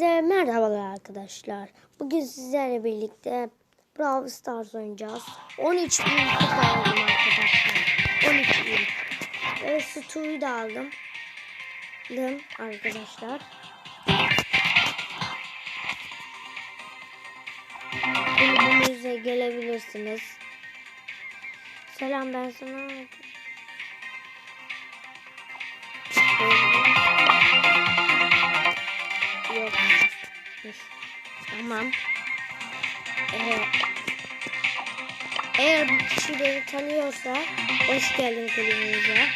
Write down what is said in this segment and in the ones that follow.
Hepinize merhabalar arkadaşlar. Bugün sizlerle birlikte Brawl Stars oynayacağız. 13 bin kupa aldım arkadaşlar. 13 bin. Ve Stu'yu da aldım. Dım arkadaşlar. Kulübümüze gelebilirsiniz. Selam ben sana. Tamam. Evet. Eğer bu kişi beni tanıyorsa hoş geldin kulübümüze.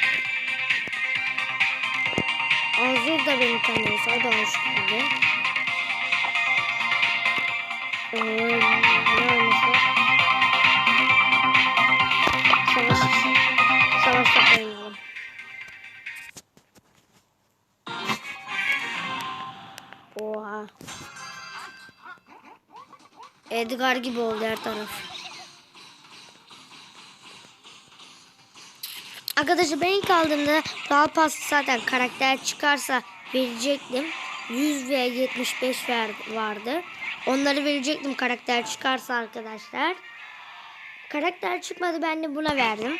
Azur da beni tanıyorsa o da hoş geldin. Ee, ne oynasa? Savaş, savaşta. Oha. Edgar gibi oldu her taraf. Arkadaşlar ben ilk aldığımda Brawl Pass zaten karakter çıkarsa verecektim. 100 ve 75 ver, vardı. Onları verecektim karakter çıkarsa arkadaşlar. Karakter çıkmadı ben de buna verdim.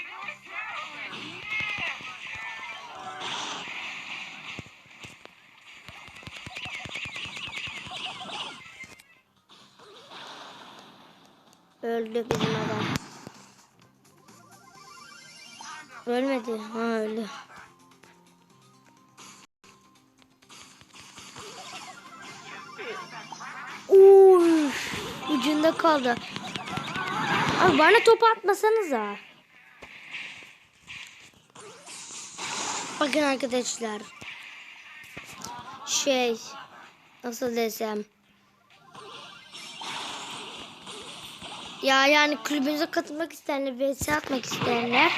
Öldü bizim adam. Ölmedi. Ha öldü. Uy, ucunda kaldı. Abi bana top atmasanıza. Bakın arkadaşlar. Şey nasıl desem. Ya yani kulübümüze katılmak isteyenler, vs atmak isteyenler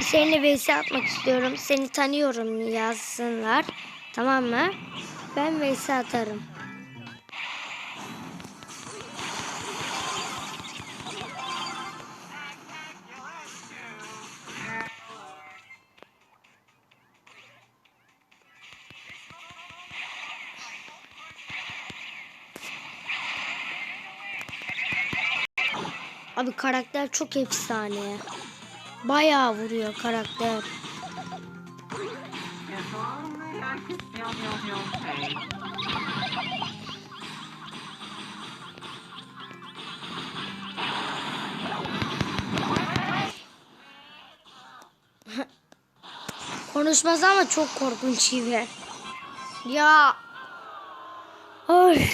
seninle vs atmak istiyorum. Seni tanıyorum yazsınlar. Tamam mı? Ben vs atarım. Abi karakter çok efsane. Bayağı vuruyor karakter. Konuşmaz ama çok korkunç gibi. Ya. Ay.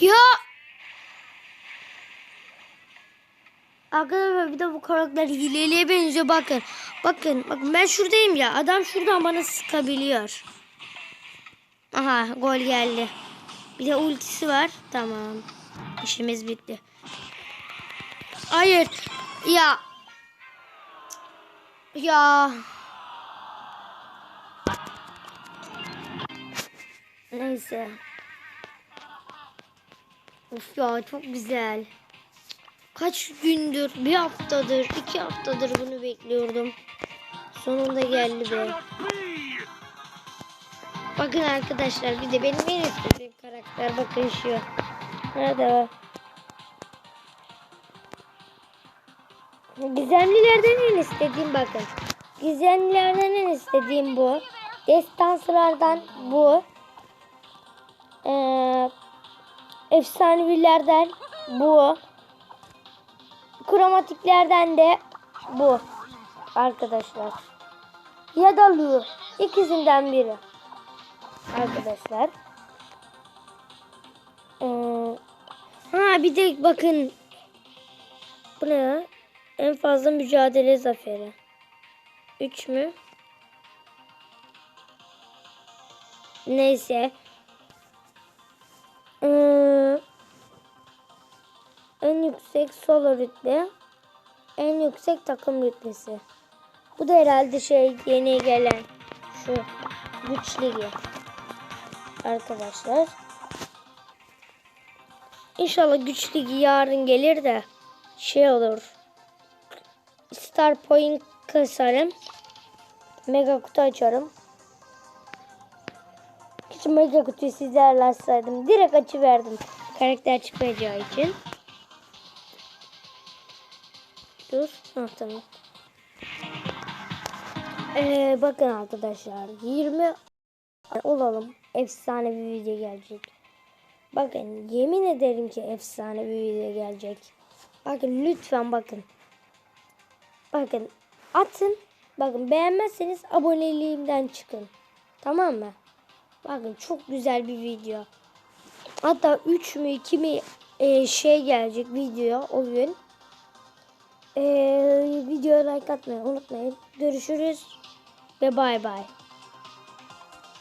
Ya. Arkadaşlar bir de bu karakter hileliye benziyor bakın. Bakın bakın ben şuradayım ya adam şuradan bana sıkabiliyor. Aha gol geldi. Bir de ultisi var. Tamam. İşimiz bitti. Hayır. Ya. Ya. Neyse. Of ya çok güzel. Kaç gündür, bir haftadır, iki haftadır bunu bekliyordum. Sonunda geldi be. Bakın arkadaşlar bir de benim en istediğim karakter bakın şu. Nerede o? Gizemlilerden en istediğim bakın. Gizemlilerden en istediğim bu. Destansılardan bu. Ee, efsanevilerden bu. Kromatiklerden de bu. Arkadaşlar. Ya da Lu. İkisinden biri. Arkadaşlar. Ee, ha bir de bakın. Bu ne ya? En fazla mücadele zaferi. 3 mü? Neyse. Ee, en yüksek solo rütbe. En yüksek takım rütbesi. Bu da herhalde şey yeni gelen şu güç ligi. Arkadaşlar. İnşallah güç ligi yarın gelir de şey olur. Star point kasarım. Mega kutu açarım. Hiç mega kutuyu sizlerle açsaydım. Direkt açıverdim. Karakter çıkmayacağı için. Dur. Ha, tamam. Ee, bakın arkadaşlar 20 olalım. Efsane bir video gelecek. Bakın yemin ederim ki efsane bir video gelecek. Bakın lütfen bakın. Bakın atın. Bakın beğenmezseniz aboneliğimden çıkın. Tamam mı? Bakın çok güzel bir video. Hatta 3 mü 2 mi e, şey gelecek video o gün. E, videoya like atmayı unutmayın. Görüşürüz ve bay bay.